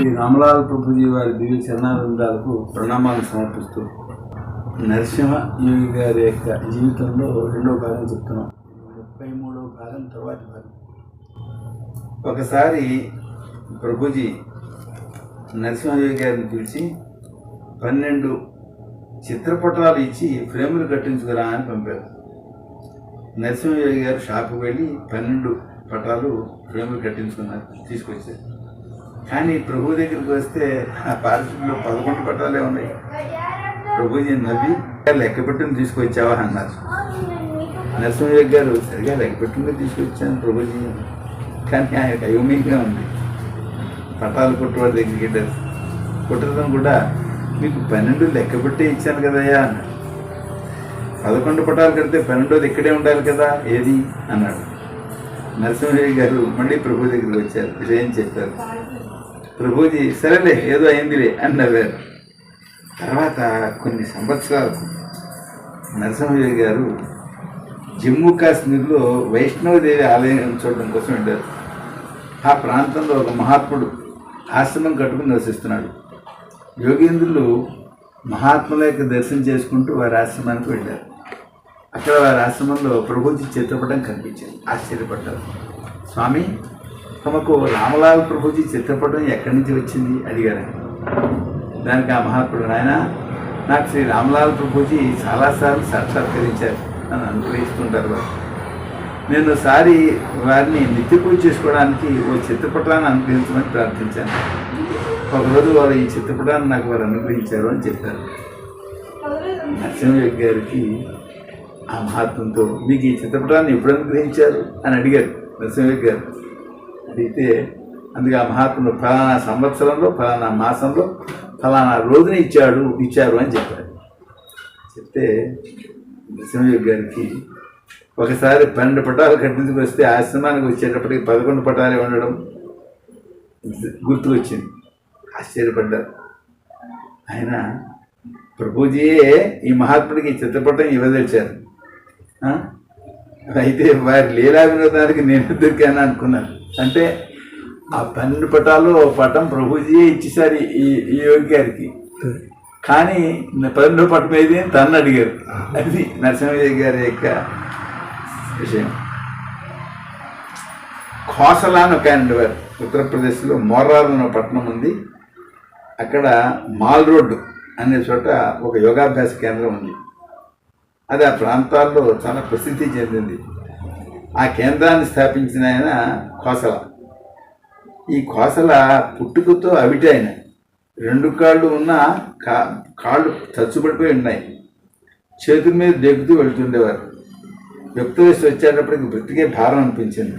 శ్రీ రామలాల్ ప్రభుజీ వారి దివ్య చరణాలకు ప్రణామాలు సమర్పిస్తూ నరసింహ యోగి గారి యొక్క జీవితంలో రెండో భాగం చెప్తున్నాం. ముప్పై మూడో భాగం తర్వాతి భాగం. ఒకసారి ప్రభుజీ నరసింహయోగి గారిని పిలిచి పన్నెండు చిత్రపటాలు ఇచ్చి ఫ్రేములు కట్టించుకురా అని పంపారు. నరసింహయోగి గారు షాప్కి వెళ్ళి పన్నెండు పటాలు ఫ్రేములు కట్టించుకున్నారు తీసుకొచ్చారు. కానీ ప్రభు దగ్గరికి వస్తే ఆ పార్టీలో పదకొండు పట్టాలే ఉన్నాయి. ప్రభుజీ నవ్వి లెక్క పెట్టుకుని తీసుకొచ్చావా? అన్నారు. నరసింహ గారు సరిగా లెక్క పెట్టుకుని తీసుకొచ్చాను ప్రభుజీ కానీ ఆయనకు అయోమయంగా ఉంది. పటాలు కొట్టువాడి దగ్గరికి వెళ్ళారు కుట్టడం కూడా మీకు పన్నెండు లెక్క పెట్టి ఇచ్చాను కదయ్యా అన్నాడు పదకొండు పటాలు కడితే పన్నెండోది ఇక్కడే ఉండాలి కదా ఏది? అన్నాడు. నరసింహయ్య గారు మళ్ళీ ప్రభు దగ్గరికి వచ్చారు. విషయం చెప్పారు? ప్రభుజీ సరేలే ఏదో అయిందిలే అని నవ్వారు తర్వాత కొన్ని సంవత్సరాలకు నరసింహయ్య గారు జమ్మూ కాశ్మీర్లో వైష్ణవదేవి ఆలయం చూడడం కోసం వెళ్ళారు. ఆ ప్రాంతంలో ఒక మహాత్ముడు ఆశ్రమం కట్టుకుని నివసిస్తున్నాడు. యోగేంద్రులు మహాత్ముల యొక్క దర్శనం చేసుకుంటూ వారి ఆశ్రమానికి వెళ్ళారు. అక్కడ వారి ఆశ్రమంలో ప్రభుజీ చిత్రపటం కనిపించింది. ఆశ్చర్యపడ్డారు. స్వామి తమకు రామలాల్ ప్రభుజీ చిత్రపటం ఎక్కడి నుంచి వచ్చింది? అడిగారు దానికి ఆ మహాత్ముడు నాయన నాకు శ్రీ రామలాల్ ప్రభుజీ చాలాసార్లు సాక్షాత్కరించారు. అని అనుగ్రహిస్తుంటారు వారు. నేను ఒకసారి వారిని నిత్య పూజ చేసుకోవడానికి ఓ చిత్రపటాన్ని అనుగ్రహించమని ప్రార్థించాను. ఒకరోజు వారు ఈ చిత్రపటాన్ని నాకు వారు అనుగ్రహించారు అని చెప్పారు. నరసింహయ్య గారికి ఆ మహాత్మంతో మీకు ఈ చిత్రపటాన్ని ఎప్పుడు అనుగ్రహించారు? అని అడిగారు నరసింహయ్య గారు. అయితే అందుకే ఆ మహాత్ముడు ఫలానా సంవత్సరంలో ఫలానా మాసంలో ఫలానా రోజున ఇచ్చాడు ఇచ్చారు అని చెప్పారు చెప్తే నరసింహయ్య గారికి ఒకసారి పన్నెండు పటాలు కట్టించుకు వస్తే ఆశ్రమానికి వచ్చేటప్పటికి పదకొండు పటాలే ఉండడం గుర్తుకొచ్చింది. ఆశ్చర్యపడ్డారు. ఆయన ప్రభుజీయే ఈ మహాత్ముడికి చిత్రపటం ఇవ్వదలిచారు. అయితే వారి లీలా వినోదానికి నేను దొరికాను అనుకున్నాను? అంటే ఆ పన్నెండు పటాలు పటం ప్రభుజీయే ఇచ్చేసారు ఈ ఈ యోగి గారికి. కానీ పన్నెండు పటం ఏది అని తన్ను అడిగారు. అది నరసింహయ్య గారి యొక్క విషయం. ఖోసలా అని ఒక ఆయన ఉండేవారు. ఉత్తరప్రదేశ్లో మోర్రాల్ అనే పట్టణం ఉంది. అక్కడ మాల్ రోడ్డు అనే చోట ఒక యోగాభ్యాస కేంద్రం ఉంది. అది ఆ ప్రాంతాల్లో చాలా ప్రసిద్ధి చెందింది. ఆ కేంద్రాన్ని స్థాపించిన ఆయన కోసల. ఈ కోసల పుట్టుకతో అవిటి ఆయన. రెండు కాళ్ళు ఉన్న కా కాళ్ళు చచ్చుబడిపోయి ఉన్నాయి. చేతుల మీద దెగుతూ వెళ్తుండేవారు. యుక్త వయసు వచ్చేటప్పటికి బ్రతికే భారం అనిపించింది.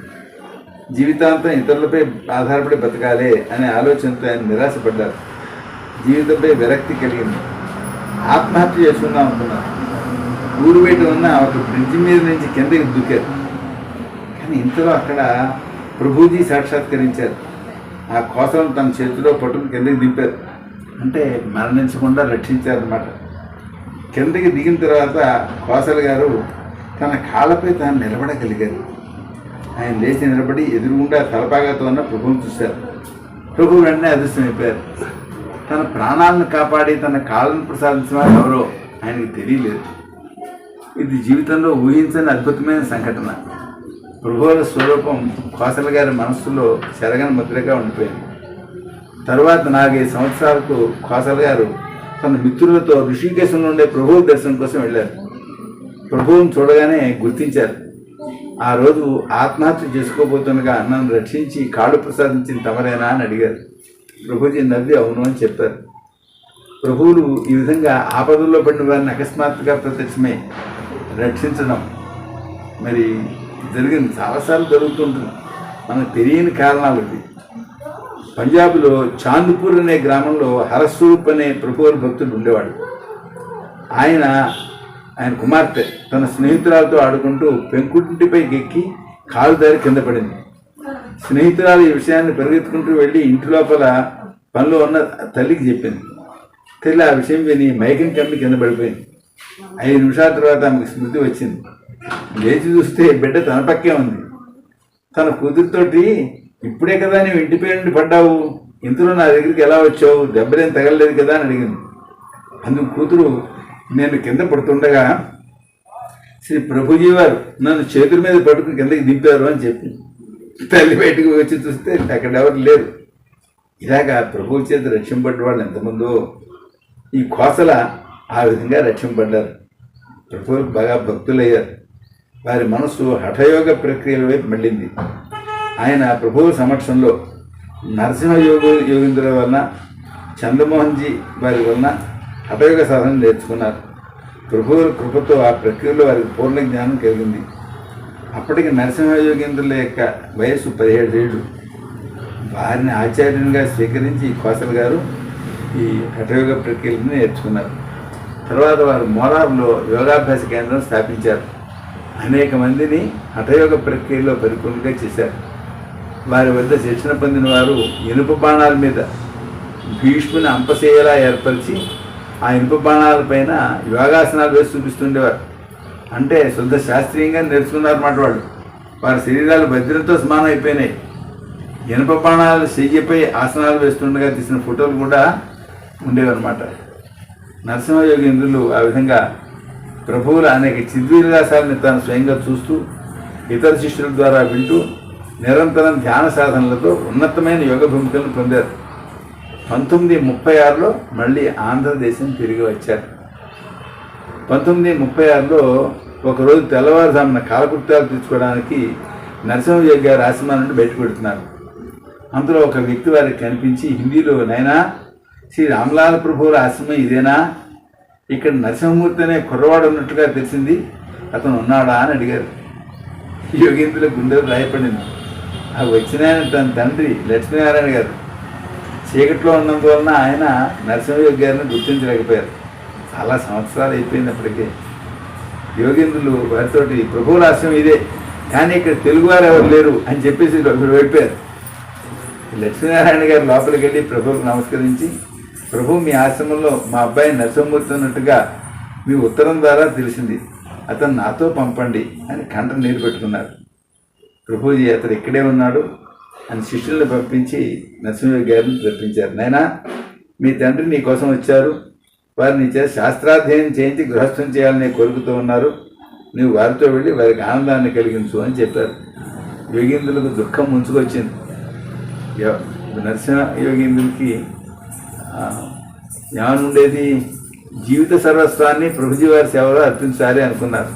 జీవితాంతం ఇతరులపై ఆధారపడి బతకాలే అనే ఆలోచనతో ఆయన నిరాశపడ్డారు. జీవితంపై విరక్తి కలిగింది. ఆత్మహత్య చేసుకుందాం అనుకున్నారు. ఊరు బయట ఉన్న ఒక బ్రిడ్జి మీద నుంచి కిందకి దూకారు. కానీ ఇంతలో అక్కడ ప్రభుజీ సాక్షాత్కరించారు. ఆ కోసం తన చేతిలో పట్టుకుని కిందకి దింపారు. అంటే మరణించకుండా రక్షించారనమాట కిందకి దిగిన తర్వాత కోసలు గారు తన కాళ్ళపై తాను నిలబడగలిగారు. ఆయన లేచి నిలబడి ఎదురుగుండా తలపాగాతో ఉన్న ప్రభువును చూశారు. ప్రభు వెంటనే అదృష్టమైపోయారు తన ప్రాణాలను కాపాడి తన కాళ్ళను ప్రసాదించిన ఎవరో ఆయనకి తెలియలేదు. ఇది జీవితంలో ఊహించని అద్భుతమైన సంఘటన. ప్రభువుల స్వరూపం కోసల గారి మనస్సులో చెరగని ముద్రగా ఉండిపోయింది. తరువాత నాలుగైదు సంవత్సరాలకు కోసల గారు తన మిత్రులతో ఋషికేశంలో ఉండే ప్రభువు దర్శనం కోసం వెళ్ళారు. ప్రభువుని చూడగానే గుర్తించారు. ఆ రోజు ఆత్మహత్య చేసుకోబోతుండగా నన్ను రక్షించి కాడు ప్రసాదించిన తమరేనా అని అడిగారు. ప్రభుజీ నవ్వి అవును అని చెప్పారు. ప్రభువులు ఈ విధంగా ఆపదల్లో పడిన వారిని అకస్మాత్తుగా ప్రత్యక్షమే రక్షించడం మరి జరిగింది చాలాసార్లు జరుగుతుంటుంది మనకు తెలియని కారణాలు ఇవి. పంజాబ్లో చాందపూర్ అనే గ్రామంలో హరస్వరూప్ అనే ప్రభువుల భక్తుడు ఉండేవాడు. ఆయన ఆయన కుమార్తె తన స్నేహితురాలతో ఆడుకుంటూ పెంకుటిపైకి ఎక్కి కాలు దారి కింద పడింది. స్నేహితురాలు ఈ విషయాన్ని పరిగెత్తుకుంటూ వెళ్ళి ఇంటి లోపల పనిలో ఉన్న తల్లికి చెప్పింది. తల్లి ఆ విషయం విని మైకం కమ్మి కింద పడిపోయింది. ఐదు నిమిషాల తర్వాత ఆమెకు స్మృతి వచ్చింది. లేచి చూస్తే బిడ్డ తన పక్కే ఉంది. తన కూతురుతోటి ఇప్పుడే కదా నీవు ఇంటిపై నుండి పడ్డావు. ఇంతలో నా దగ్గరికి ఎలా వచ్చావు? దెబ్బలేం తగలలేదు కదా అని అడిగింది. అందుకు కూతురు నేను కింద పడుతుండగా శ్రీ ప్రభుజీ వారు నన్ను చేతుల మీద పట్టుకుని కిందకి దింపారు అని చెప్పి తల్లి బయటకు వచ్చి చూస్తే అక్కడ ఎవరు లేరు. ఇలాగా ప్రభువు చేత రక్షింపడ్డ వాళ్ళు ఎంతమందో ఈ కోసల ఆ విధంగా రక్షింపడ్డారు ప్రభువులకు బాగా భక్తులయ్యారు. వారి మనస్సు హఠయోగ ప్రక్రియల వైపు మళ్ళింది. ఆయన ప్రభువు సమక్షంలో నరసింహయోగ యోగ వలన చంద్రమోహన్జీ వారి వలన హఠయోగ సాధన నేర్చుకున్నారు. ప్రభువుల కృపతో ఆ ప్రక్రియలో వారికి పూర్ణ జ్ఞానం కలిగింది. అప్పటికి నరసింహయోగేంద్రుల యొక్క వయస్సు పదిహేడు ఏళ్ళు. వారిని ఆచార్యునిగా స్వీకరించి కోసల గారు ఈ హఠయోగ ప్రక్రియలను నేర్చుకున్నారు. తర్వాత వారు మోరార్లో యోగాభ్యాస కేంద్రం స్థాపించారు. అనేక మందిని హఠయోగ ప్రక్రియలో పరిపూర్ణంగా చేశారు. వారి వద్ద శిక్షణ పొందిన వారు ఇనుప బాణాల మీద భీష్ముని అంపసేయలా ఏర్పరిచి ఆ ఇనుప బాణాల పైన యోగాసనాలు వేసి చూపిస్తుండేవారు. అంటే శుద్ధ శాస్త్రీయంగా నేర్చుకున్నారన్నమాట వాళ్ళు. వారి శరీరాలు భద్రంతో సమానం అయిపోయినాయి. ఇనుప బాణాలు చెయ్యిపై ఆసనాలు వేస్తుండగా తీసిన ఫోటోలు కూడా ఉండేవన్నమాట. నరసింహ యోగేంద్రులు ఆ విధంగా ప్రభువుల అనేక చిద్విలాసాలని తాను స్వయంగా చూస్తూ ఇతర శిష్యుల ద్వారా వింటూ నిరంతరం ధ్యాన సాధనలతో ఉన్నతమైన యోగ భూమికలను పొందారు. పంతొమ్మిది ముప్పై ఆరులో మళ్ళీ ఆంధ్రదేశం తిరిగి వచ్చారు. పంతొమ్మిది ముప్పై ఆరులో ఒకరోజు తెల్లవారుజామున కాలకృత్యాలు తీర్చుకోవడానికి నరసింహయ్య గారు ఆశ్రమం నుండి బయటపెడుతున్నారు అందులో ఒక వ్యక్తి వారికి కనిపించి హిందీలో నైనా? శ్రీ రామలాల ప్రభువుల ఆశ్రమం ఇదేనా? ఇక్కడ నరసింహమూర్తి అనే కుర్రవాడు ఉన్నట్టుగా తెలిసింది. అతను ఉన్నాడా అని అడిగారు. యోగేంద్రుల గుండెలు రాయపడింది ఆ వచ్చిన తన తండ్రి లక్ష్మీనారాయణ గారు. చీకట్లో ఉన్నందువలన ఆయన నరసింహయోగి గారిని గుర్తించలేకపోయారు. చాలా సంవత్సరాలు అయిపోయినప్పటికీ యోగేంద్రులు వారితోటి ప్రభువుల ఆశ్రమం ఇదే. కానీ ఇక్కడ తెలుగువారు ఎవరు లేరు అని చెప్పేసి వెళ్ళిపోయారు లక్ష్మీనారాయణ గారు లోపలికి వెళ్ళి ప్రభువుకు నమస్కరించి ప్రభు మీ ఆశ్రమంలో మా అబ్బాయి నరసింహమూర్తున్నట్టుగా మీ ఉత్తరం ద్వారా తెలిసింది. అతను నాతో పంపండి అని కంట నీరు పెట్టుకున్నారు. ప్రభుజీ అతడు ఇక్కడే ఉన్నాడు. అని శిష్యుల్ని పంపించి నరసింహ గారిని రప్పించారు నాయనా మీ తండ్రి నీ కోసం వచ్చారు. వారు నీ చేత శాస్త్రాధ్యయనం చేయించి గృహస్థం చేయాలని కోరుకుతూ ఉన్నారు. నువ్వు వారితో వెళ్ళి వారికి ఆనందాన్ని కలిగించు అని చెప్పారు. యోగీంద్రులకు దుఃఖం ముంచుకొచ్చింది. యో- నరసింహ యోగీంద్రుడికి ఏమని ఉండేది జీవిత సర్వస్వాన్ని ప్రభుజీ వారి సేవలో అర్పించాలి అనుకున్నారు.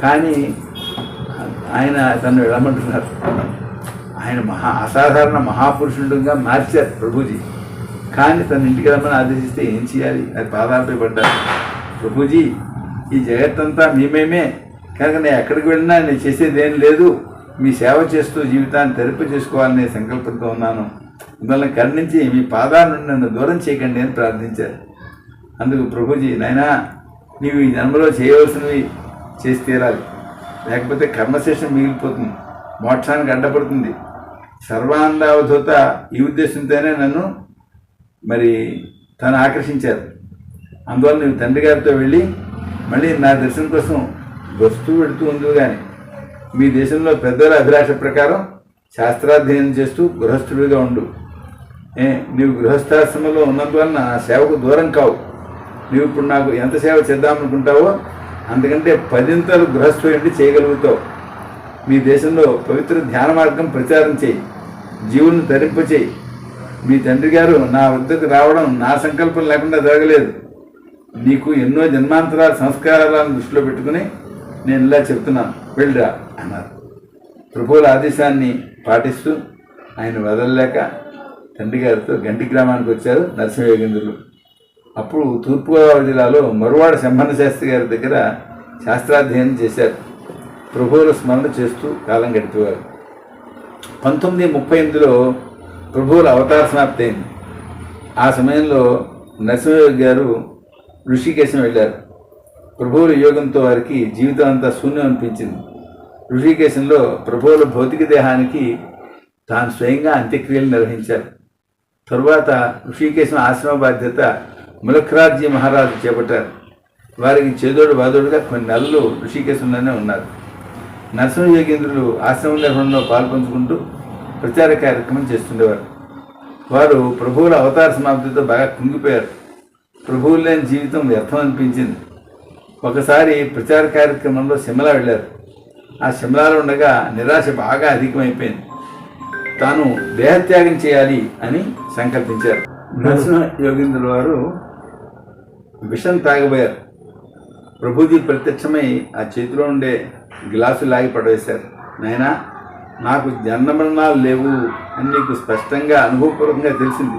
కానీ ఆయన తను వెళ్ళమంటున్నారు. ఆయన మహా అసాధారణ మహాపురుషుడుగా మార్చారు ప్రభుజీ. కానీ తన ఇంటికి రమ్మని ఆదేశిస్తే ఏం చేయాలి? అది పాదాలపై పడ్డారు ప్రభుజీ ఈ జగత్తంతా మేమేమే కనుక నేను ఎక్కడికి వెళ్ళినా నేను చేసేది ఏం లేదు. మీ సేవ చేస్తూ జీవితాన్ని తెరిపి చేసుకోవాలనే సంకల్పంతో ఉన్నాను. మిమ్మల్ని కరుణించి మీ పాదాల నుండి నన్ను దూరం చేయకండి అని ప్రార్థించారు. అందుకు ప్రభుజీ నాయనా నీవు ఈ జన్మలో చేయవలసినవి చేసి తీరాలి. లేకపోతే కర్మశేషం మిగిలిపోతుంది. మోక్షానికి అడ్డపడుతుంది సర్వాంధావధూత ఈ ఉద్దేశంతోనే నన్ను మరి తను ఆకర్షించారు. అందువల్ల నువ్వు తండ్రి గారితో వెళ్ళి మళ్ళీ నా దర్శనం కోసం వస్తూ పెడుతూ ఉంది కానీ మీ దేశంలో పెద్దల అభిలాష ప్రకారం శాస్త్రాధ్యయనం చేస్తూ గృహస్థుడిగా ఉండు. నీవు గృహస్థాశ్రమంలో ఉన్నందువలన సేవకు దూరం కావు. నీవు ఇప్పుడు నాకు ఎంత సేవ చేద్దామనుకుంటావో అందుకంటే పదింతలు గృహస్థుడి చేయగలుగుతావు. మీ దేశంలో పవిత్ర ధ్యాన మార్గం ప్రచారం చేయి. జీవులను తరింపచేయి మీ తండ్రి గారు నా వద్దకు రావడం నా సంకల్పం లేకుండా జరగలేదు. నీకు ఎన్నో జన్మాంతరాల సంస్కారాలను దృష్టిలో పెట్టుకుని నేను ఇలా చెప్తున్నాను. వెళ్ళిరా అన్నారు. ప్రభువుల ఆదేశాన్ని పాటిస్తూ ఆయన వదలలేక తండ్రి గారితో గంటి గ్రామానికి వచ్చారు నరసింహయోగేంద్రులు. అప్పుడు తూర్పుగోదావరి జిల్లాలో మరువాడ సంబంధ శాస్త్రి గారి దగ్గర శాస్త్రాధ్యయనం చేశారు. ప్రభువుల స్మరణ చేస్తూ కాలం గడిపేవారు. పంతొమ్మిది ముప్పై ఎనిమిదిలో ప్రభువుల అవతార సమాప్తి అయింది. ఆ సమయంలో నరసింహయోగి గారు ఋషికేశం వెళ్ళారు. ప్రభువుల యోగంతో వారికి జీవితం అంతా శూన్యం అనిపించింది. ఋషికేశంలో ప్రభువుల భౌతిక దేహానికి తాను స్వయంగా అంత్యక్రియలు నిర్వహించారు. తరువాత ఋషికేశం ఆశ్రమ బాధ్యత ములఖ్రాజ్జీ మహారాజు చేపట్టారు. వారికి చేదోడు బాదోడుగా కొన్ని నెలలు ఋషికేశంలోనే ఉన్నారు. నరసింహ యోగేంద్రులు ఆశ్రమ నిర్వహణలో పాల్పంచుకుంటూ ప్రచార కార్యక్రమం చేస్తుండేవారు. వారు ప్రభువుల అవతార సమాప్తితో బాగా కుంగిపోయారు. ప్రభువులు లేని జీవితం వ్యర్థం అనిపించింది. ఒకసారి ప్రచార కార్యక్రమంలో సిమ్లా వెళ్ళారు. ఆ సిమ్లాలో ఉండగా నిరాశ బాగా అధికమైపోయింది. తాను దేహత్యాగం చేయాలి అని సంకల్పించారు. నరసింహ యోగేంద్రుల వారు విషం తాగబోయారు. ప్రభుజీ ప్రత్యక్షమై ఆ చేతిలో ఉండే గ్లాసు లాగి పడవేశారు. నాయనా నాకు జన్మరణాలు లేవు అని నీకు స్పష్టంగా అనుభవపూర్వకంగా తెలిసింది.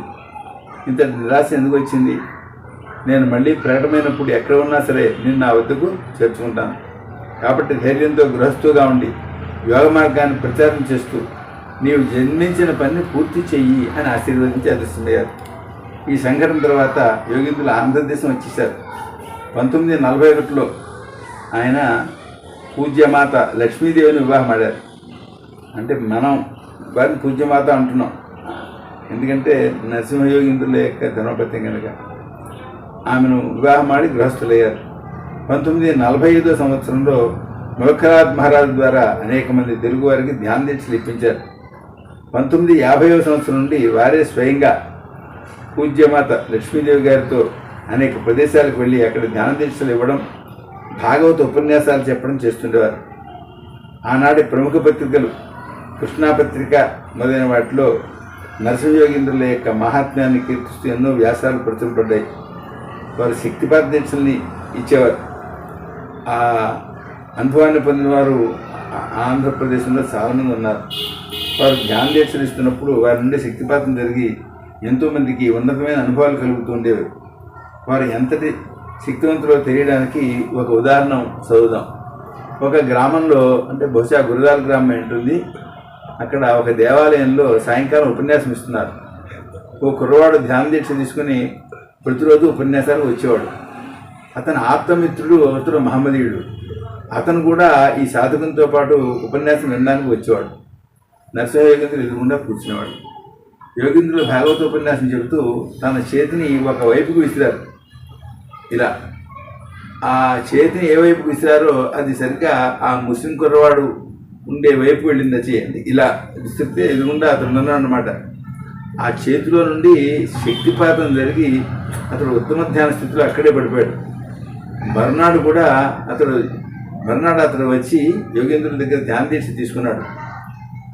ఇంత నిరాశ ఎందుకు వచ్చింది? నేను మళ్ళీ ప్రకటమైనప్పుడు ఎక్కడ ఉన్నా సరే నిన్ను నా వద్దకు చేర్చుకుంటాను. కాబట్టి ధైర్యంతో గృహస్థుగా ఉండి యోగ మార్గాన్ని ప్రచారం చేస్తూ నీవు జన్మించిన పని పూర్తి చెయ్యి అని ఆశీర్వదించి అదృష్టమయ్యారు ఈ సంఘటన తర్వాత యోగేంద్రులు ఆంధ్రదేశం వచ్చేసారు. పంతొమ్మిది నలభై ఒకటిలో ఆయన పూజ్యమాత లక్ష్మీదేవిని వివాహం ఆడారు. అంటే మనం వారిని పూజ్యమాత అంటున్నాం. ఎందుకంటే నరసింహయోగింద్రుల యొక్క ధర్మపత్యం కనుక ఆమెను వివాహం ఆడి గృహస్థులయ్యారు. పంతొమ్మిది నలభై ఐదో సంవత్సరంలో ములఖరాజ్ మహారాజు ద్వారా అనేక మంది తెలుగు వారికి ధ్యాన దీక్షలు ఇప్పించారు. పంతొమ్మిది యాభైవ సంవత్సరం నుండి వారే స్వయంగా పూజ్యమాత లక్ష్మీదేవి గారితో అనేక ప్రదేశాలకు వెళ్ళి అక్కడ ధ్యాన దీక్షలు ఇవ్వడం భాగవత ఉపన్యాసాలు చెప్పడం చేస్తుండేవారు. ఆనాటి ప్రముఖ పత్రికలు కృష్ణా పత్రిక మొదలైన వాటిలో నరసింహయోగీంద్రుల యొక్క మహాత్మ్యాన్ని కీర్తిస్తూ ఎన్నో వ్యాసాలు ప్రచురపడ్డాయి వారు శక్తిపాత దీక్షల్ని ఇచ్చేవారు. ఆ అనుభవాన్ని పొందిన వారు ఆంధ్రప్రదేశ్లో చాలామంది ఉన్నారు. వారు ధ్యాన దీక్షలు ఇస్తున్నప్పుడు వారి నుండి శక్తిపాతం జరిగి ఎంతోమందికి ఉన్నతమైన అనుభవాలు కలుగుతూ ఉండేవి. వారు ఎంతటి శక్తివంతులో తెలియడానికి ఒక ఉదాహరణ చదువుదాం. ఒక గ్రామంలో అంటే బహుశా గురుదాల గ్రామం ఉంటుంది అక్కడ ఒక దేవాలయంలో సాయంకాలం ఉపన్యాసం ఇస్తున్నారు. ఓ కుర్రవాడు ధ్యాన దీక్ష తీసుకుని ప్రతిరోజు ఉపన్యాసాలకు వచ్చేవాడు. అతని ఆప్తమిత్రుడు అతడు మహమ్మదీయుడు. అతను కూడా ఈ సాధకంతో పాటు ఉపన్యాసం వినడానికి వచ్చేవాడు. నరసింహ ఎదురుగుండా కూర్చునేవాడు. యోగేంద్రుడు భాగవత ఉపన్యాసం చెబుతూ తన చేతిని ఒక వైపుకు విసిరారు. ఇలా ఆ చేతిని ఏ వైపుకు విసిరారో అది సరిగ్గా ఆ ముస్లిం కుర్రవాడు ఉండే వైపు వెళ్ళింది చేయండి ఇలా విసిరితే ఎదురుగుండా అతను ఉన్నాడు అనమాట ఆ చేతిలో నుండి శక్తిపాతం జరిగి అతడు ఉత్తమ ధ్యాన స్థితిలో అక్కడే పడిపోయాడు. మర్నాడు కూడా అతడు మర్నాడు అతడు వచ్చి యోగేంద్రుడి దగ్గర ధ్యాన దీక్ష తీసుకున్నాడు.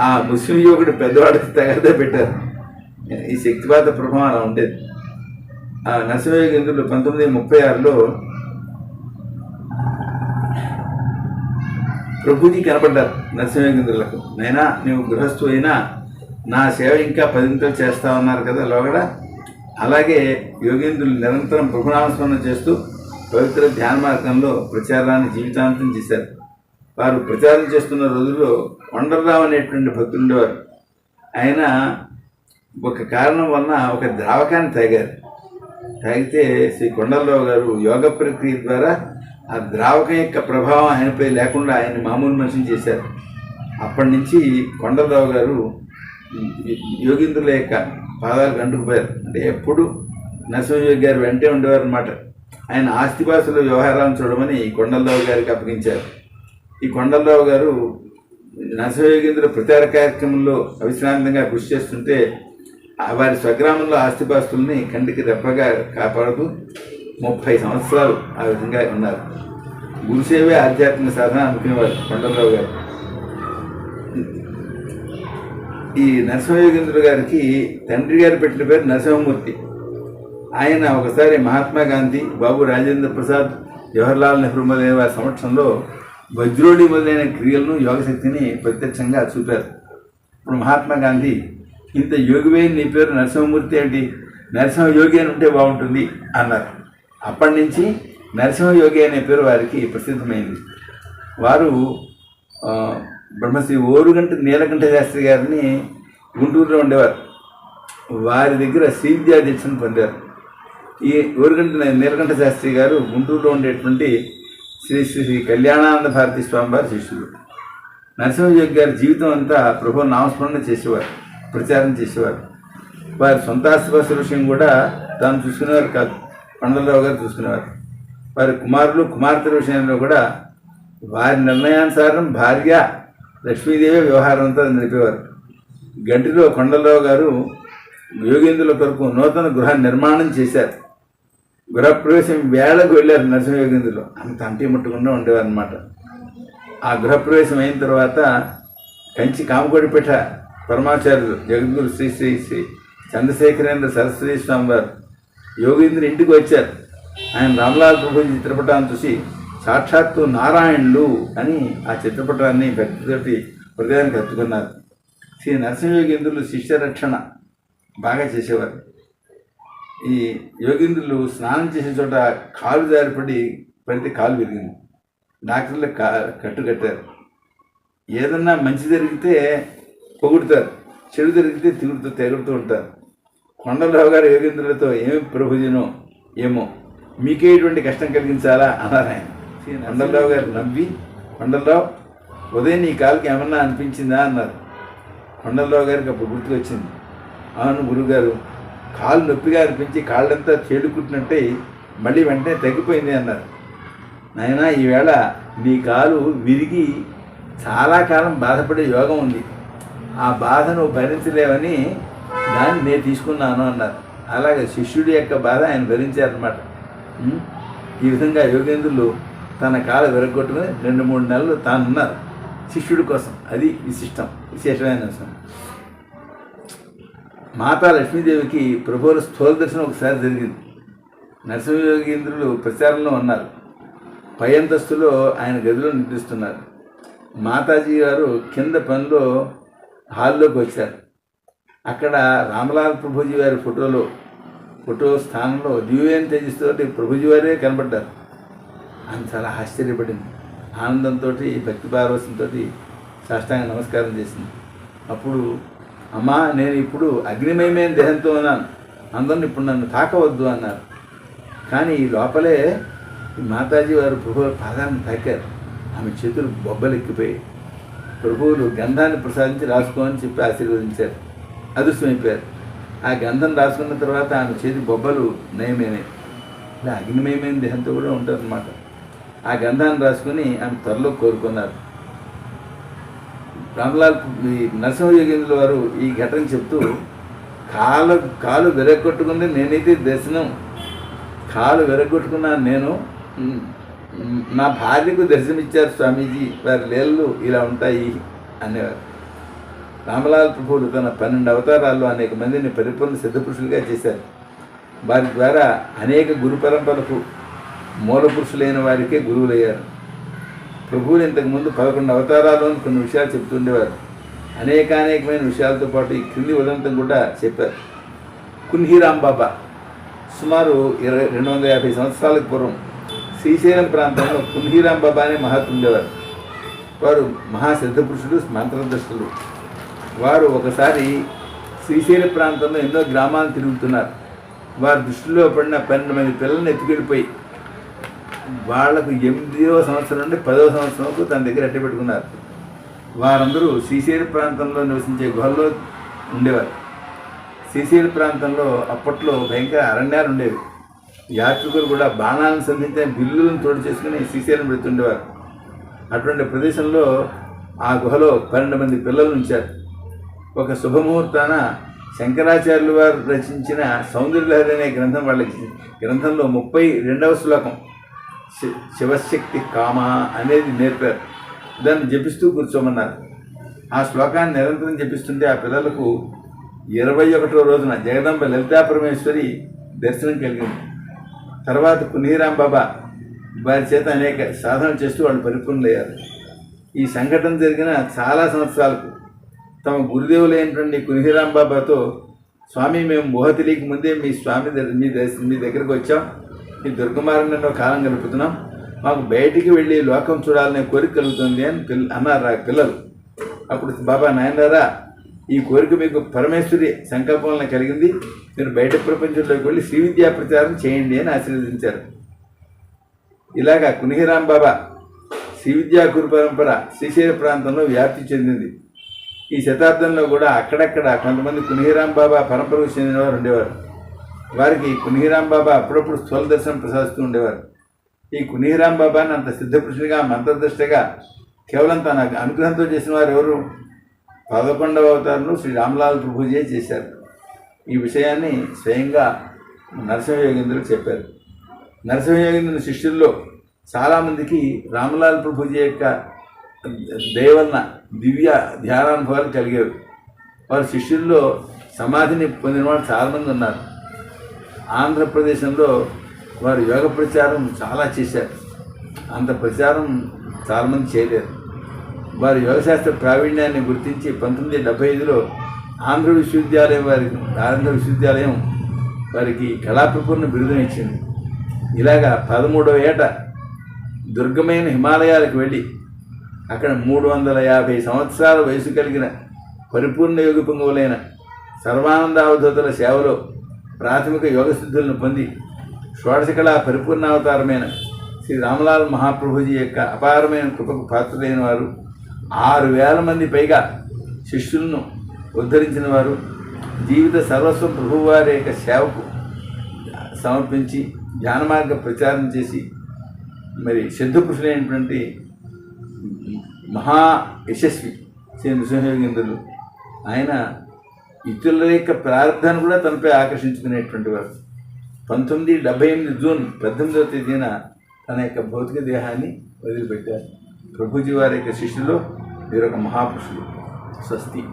ఆ ముస్లిం యువకుడు పెద్దవాడికి తగదే పెట్టారు. ఈ శక్తిపాత ప్రభావం అలా ఉండేది. ఆ నరసింహయోగేంద్రులు పంతొమ్మిది ముప్పై ఆరులో ప్రభుజీ కనపడ్డారు నరసింహయోగేంద్రులకు నైనా నీవు గృహస్థు అయినా నా సేవ ఇంకా పదింతలు చేస్తా ఉన్నారు కదా లోగడ. అలాగే యోగేంద్రులు నిరంతరం ప్రభునామస్మరణ చేస్తూ పవిత్ర ధ్యాన మార్గంలో ప్రచారాన్ని జీవితాంతం చేశారు. వారు ప్రచారం చేస్తున్న రోజుల్లో కొండలరావు అనేటువంటి భక్తులు ఉండేవారు. ఆయన ఒక కారణం వలన ఒక ద్రావకాన్ని తాగారు. తాగితే శ్రీ కొండలరావు గారు యోగ ప్రక్రియ ద్వారా ఆ ద్రావకం యొక్క ప్రభావం ఆయనపై లేకుండా ఆయన మామూలు మనిషిని చేశారు. అప్పటి నుంచి కొండలరావు గారు యోగింద్రుల యొక్క పాదాలకు అంటుకుపోయారు అంటే ఎప్పుడు నరసింహయోగి గారు వెంటే ఉండేవారు అనమాట ఆయన ఆస్తిపాసుల వ్యవహారాలను చూడమని కొండలరావు గారికి అప్పగించారు. ఈ కొండలరావు గారు నరసయోగేంద్ర ప్రచార కార్యక్రమంలో అవిశ్రాంతంగా కృషి చేస్తుంటే వారి స్వగ్రామంలో ఆస్తిపాస్తుల్ని కంటికి రెప్పగా కాపాడుతూ ముప్పై సంవత్సరాలు ఆ విధంగా ఉన్నారు. గురుసేవే ఆధ్యాత్మిక సాధన అనుకునేవారు కొండలరావు గారు. ఈ నరసింహయోగేంద్ర గారికి తండ్రి గారు పెట్టిన పేరు నరసింహమూర్తి. ఆయన ఒకసారి మహాత్మా గాంధీ బాబు రాజేంద్ర ప్రసాద్ జవహర్లాల్ నెహ్రూ మొదలైన వారి సమక్షంలో వజ్రోడి మొదలైన క్రియలను యోగశక్తిని ప్రత్యక్షంగా చూపారు. ఇప్పుడు మహాత్మా గాంధీ ఇంత యోగివే నీ పేరు నరసింహమూర్తి ఏంటి? నరసింహ యోగి అని ఉంటే బాగుంటుంది అన్నారు. అప్పటి నుంచి నరసింహ యోగి అనే పేరు వారికి ప్రసిద్ధమైంది. వారు బ్రహ్మశ్రీ ఓరుగంట నీలకంఠ శాస్త్రి గారిని గుంటూరులో ఉండేవారు. వారి దగ్గర శ్రీవిద్యా దీక్షను పొందారు. ఈ ఓరుగంట నీలకంఠ శాస్త్రి గారు గుంటూరులో ఉండేటువంటి శ్రీ శ్రీ శ్రీ కళ్యాణానంద భారతి స్వామి వారి శిష్యులు. నరసింహయోగి గారి జీవితం అంతా ప్రభు నామస్మరణ చేసేవారు ప్రచారం చేసేవారు. వారి సొంత ఆస్తిపాస్తుల విషయం కూడా తాను చూసుకునేవారు కాదు పండలరావు గారు చూసుకునేవారు. వారి కుమారులు కుమార్తెల విషయంలో కూడా వారి నిర్ణయానుసారం భార్య లక్ష్మీదేవి వ్యవహారం అంతా నడిపేవారు గంటిలో కొండలరావు గారు యోగేంద్రుల కొరకు నూతన గృహ నిర్మాణం చేశారు. గృహప్రవేశం వేళకు వెళ్ళారు నరసింహ అంత అంటి ముట్టకుండా ఉండేవారు ఆ గృహప్రవేశం అయిన తర్వాత కంచి కామకోడిపేట పరమాచార్యులు జగద్గురు శ్రీ శ్రీ శ్రీ చంద్రశేఖరేంద్ర సరస్వతి స్వామి వారు యోగేంద్ర ఇంటికి వచ్చారు. ఆయన రామ్లాల్ ప్రభుజీ చిత్రపటాన్ని చూసి సాక్షాత్తు నారాయణులు అని ఆ చిత్రపటాన్ని భక్తితోటి హృదయానికి హత్తుకున్నారు. శ్రీ నరసింహయోగేంద్రులు శిష్య రక్షణ బాగా చేసేవారు. ఈ యోగేంద్రులు స్నానం చేసే చోట కాలు జారిపడి పడితే కాలు విరిగింది. డాక్టర్లు కా కట్టు కట్టారు. ఏదన్నా మంచి జరిగితే పొగుడుతారు. చెడు జరిగితే తిరుగుతూ తెగుడుతూ ఉంటారు. కొండలరావు గారు యోగేంద్రులతో ఏమి ప్రభుజనో ఏమో? మీకే ఇటువంటి కష్టం కలిగించాలా? అన్నారు ఆయన. కొండలరావు గారు నవ్వి కొండలరావు ఉదయం నీ కాలుకి ఏమన్నా అనిపించిందా? అన్నారు. కొండలరావు గారికి అప్పుడు గుర్తుకొచ్చింది. అవును గురుగారు కాలు నొప్పిగా అనిపించి కాళ్ళంతా చేడుకుంటున్నట్టే మళ్ళీ వెంటనే తగ్గిపోయింది అన్నారు. నాయనా ఈవేళ నీ కాలు విరిగి చాలా కాలం బాధపడే యోగం ఉంది. ఆ బాధను భరించలేవని దాన్ని నేను తీసుకున్నాను అన్నారు. అలాగే శిష్యుడి యొక్క బాధ ఆయన భరించారనమాట ఈ విధంగా యోగేంద్రులు తన కాలు విరగొట్టుకుని రెండు మూడు నెలలు తాను ఉన్నారు శిష్యుడి కోసం. అది విశిష్టం విశేషమైన అంశం. మాతా లక్ష్మీదేవికి ప్రభువుల స్థూల దర్శనం ఒకసారి జరిగింది. నరసింహయోగీంద్రులు ప్రచారంలో ఉన్నారు. పై అంతస్తులో ఆయన గదిలో నిద్రిస్తున్నారు. మాతాజీ గారు కింద పనిలో హాల్లోకి వచ్చారు. అక్కడ రామలాల్ ప్రభుజీ వారి ఫోటోలో ఫోటో స్థానంలో దివ్యం తేజస్తో ప్రభుజీ వారే కనబడ్డారు. ఆమె చాలా ఆశ్చర్యపడింది. ఆనందంతో భక్తి పార్వసంతో సాష్టాంగ నమస్కారం చేసింది. అప్పుడు అమ్మా నేను ఇప్పుడు అగ్నిమయమైన దేహంతో ఉన్నాను. అందరిని ఇప్పుడు నన్ను తాకవద్దు అన్నారు. కానీ ఈ లోపలే మాతాజీ వారు ప్రభువుల పాదాన్ని తాకారు. ఆమె చేతులు బొబ్బలు ఎక్కిపోయి ప్రభువులు గంధాన్ని ప్రసాదించి రాసుకోమని చెప్పి ఆశీర్వదించారు. అదృష్టమైపోయారు ఆ గంధం రాసుకున్న తర్వాత ఆమె చేతి బొబ్బలు నయమైనవి. ఇలా అగ్నిమయమైన దేహంతో కూడా ఉంటారన్నమాట. ఆ గంధాన్ని రాసుకొని ఆమె త్వరలో కోరుకున్నారు. రామ్లాల్ ఈ నరసింహయోగేంద్రుల వారు ఈ ఘటన చెప్తూ కాలు కాలు విరగొట్టుకుంది నేనైతే దర్శనం. కాలు విరగొట్టుకున్నాను నేను నా భార్యకు దర్శనమిచ్చారు స్వామీజీ వారి లేళ్ళు ఇలా ఉంటాయి అనేవారు. రామలాల్ ప్రభువులు తన పన్నెండు అవతారాల్లో అనేక మందిని పరిపూర్ణ సిద్ధపురుషులుగా చేశారు. వారి ద్వారా అనేక గురు పరంపరకు మూల పురుషులైన వారికే గురువులయ్యారు. ప్రభువులు ఇంతకుముందు పదకొండు అవతారాలు కొన్ని విషయాలు చెప్తుండేవారు అనేకానేకమైన విషయాలతో పాటు ఈ క్రింది ఉదంతం కూడా చెప్పారు. కున్హీరాం బాబా సుమారు ఇరవై రెండు వందల యాభై సంవత్సరాలకు పూర్వం శ్రీశైలం ప్రాంతంలో కున్హీరాం బాబా అనే మహత్ ఉండేవారు. వారు మహాశ్రద్ధ పురుషుడు మంత్రదృష్టులు. వారు ఒకసారి శ్రీశైల ప్రాంతంలో ఎన్నో గ్రామాలు తిరుగుతున్నారు. వారి దృష్టిలో పడిన పన్నెండు మంది పిల్లల్ని ఎత్తుకెళ్ళిపోయి వాళ్ళకు ఎనిమిదవ సంవత్సరం నుండి పదవ సంవత్సరం వరకు తన దగ్గర అట్ట పెట్టుకున్నారు. వారందరూ శ్రీశైలి ప్రాంతంలో నివసించే గుహల్లో ఉండేవారు. శ్రీశైలి ప్రాంతంలో అప్పట్లో భయంకర అరణ్యాలు ఉండేవి. యాత్రికులు కూడా బాణాలను సంధించే బిల్లులను తోడు చేసుకుని శ్రీశైలం పెడుతుండేవారు అటువంటి ప్రదేశంలో ఆ గుహలో పన్నెండు మంది పిల్లలు ఉంచారు. ఒక శుభముహూర్తాన శంకరాచార్యులు వారు రచించిన సౌందర్యలహరి అనే గ్రంథం వాళ్ళకి గ్రంథంలో ముప్పై రెండవ శ్లోకం. శివశక్తి కామ అనేది నేర్పారు. దాన్ని జపిస్తూ కూర్చోమన్నారు. ఆ శ్లోకాన్ని నిరంతరం జపిస్తుంటే ఆ పిల్లలకు ఇరవై ఒకటో రోజున జగదంబ లలితా పరమేశ్వరి దర్శనం కలిగింది. తర్వాత కునీరాం బాబా వారి చేత అనేక సాధనలు చేస్తూ వాళ్ళు పరిపూర్ణులయ్యారు. ఈ సంఘటన జరిగిన చాలా సంవత్సరాలకు తమ గురుదేవులైనటువంటి కునిహిరాం బాబాతో స్వామి మేము ఊహ తెలియక ముందే మీ స్వామి మీ దర్శనం మీ దగ్గరకు వచ్చాం. మీ దుర్గమార్గంలో కాలం గడుపుతున్నాం. మాకు బయటికి వెళ్ళి లోకం చూడాలనే కోరిక కలుగుతుంది అని పిల్ల అన్నారు ఆ పిల్లలు. అప్పుడు బాబా నాయనరా ఈ కోరిక మీకు పరమేశ్వరి సంకల్పంలో కలిగింది. మీరు బయట ప్రపంచంలోకి వెళ్ళి శ్రీ విద్యా ప్రచారం చేయండి అని ఆశీర్వదించారు. ఇలాగా కునిహిరాం బాబా శ్రీ విద్యా గురు పరంపర శ్రీశైల ప్రాంతంలో వ్యాప్తి చెందింది. ఈ శతాబ్దంలో కూడా అక్కడక్కడ కొంతమంది కునిహిరాం బాబా పరంపరకు చెందినవారు ఉండేవారు. వారికి కునిహిరాం బాబా అప్పుడప్పుడు స్థూల దర్శనం ప్రసాదిస్తూ ఉండేవారు. ఈ కునిహిరాం బాబాని అంత సిద్ధపురుషుడిగా మంత్రదృష్టిగా కేవలం తన అనుగ్రహంతో చేసిన వారు ఎవరు? పదకొండవ అవతారంలో శ్రీ రామ్లాల్ ప్రభుజే చేశారు. ఈ విషయాన్ని స్వయంగా నరసింహయోగేంద్రులు చెప్పారు. నరసింహయోగేంద్రుని శిష్యుల్లో చాలామందికి రామ్లాల్ ప్రభుజీ యొక్క దేవన్న దివ్య ధ్యానానుభవాలు కలిగేవి. వారి శిష్యుల్లో సమాధిని పొందిన వాళ్ళు చాలామంది ఉన్నారు. ఆంధ్రప్రదేశంలో వారు యోగ ప్రచారం చాలా చేశారు. అంత ప్రచారం చాలామంది చేయలేరు వారి యోగశాస్త్ర ప్రావీణ్యాన్ని గుర్తించి పంతొమ్మిది డెబ్బై ఐదులో ఆంధ్ర విశ్వవిద్యాలయం వారి ఆంధ్ర విశ్వవిద్యాలయం వారికి కళాప్రపూర్ణ బిరుదుని ఇచ్చింది. ఇలాగా పదమూడవ ఏట దుర్గమైన హిమాలయాలకు వెళ్ళి అక్కడ మూడు వందల యాభై సంవత్సరాల వయసు కలిగిన పరిపూర్ణ యోగి పొంగువులైన సర్వానందావధూతల సేవలో ప్రాథమిక యోగ సిద్ధులను పొంది పరిపూర్ణ పరిపూర్ణావతారమైన శ్రీ రామలాల్ మహాప్రభుజీ యొక్క అపారమైన కృపకు పాత్రులైన వారు ఆరు వేల మంది పైగా శిష్యులను ఉద్ధరించిన వారు జీవిత సర్వస్వం ప్రభువారి యొక్క సేవకు సమర్పించి జ్ఞానమార్గ ప్రచారం చేసి మరి సిద్ధపురుషులైనటువంటి మహా యశస్వి శ్రీ నృసింహయోగేంద్రులు ఆయన ఇతరుల యొక్క ప్రార్థన కూడా తనపై ఆకర్షించుకునేటువంటి వారు. పంతొమ్మిది డెబ్బై ఎనిమిది జూన్ పద్దెనిమిదవ తేదీన తన యొక్క భౌతిక దేహాన్ని వదిలిపెట్టారు. ప్రభుజీ వారి యొక్క శిష్యులు వీరొక మహాపురుషులు. స్వస్తి.